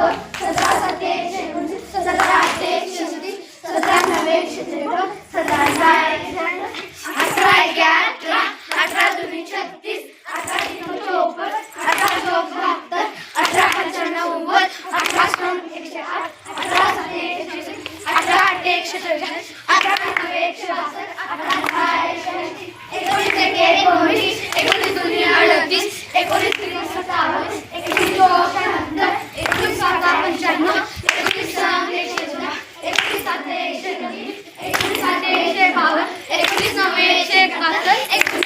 दोन सतरा सात एकशे एकोणतीस सतरा आठ एकशे एकतीस सतरा नव्वे एकशे त्रेपन्न सतरा सहा एकशे अठरा एक अठरा अठरा दोन्ही छत्तीस अठरा तीन चौपन्न अठरा चौक बहात्तर अठरा पंच्याण्णव अठरा दोन एकशे आठ अठरा सात एकशे अठरा आठ एकशे चौशे अठरा नव्वे एकशे बासष्ट अठरा सहा एकशे ডাক্তার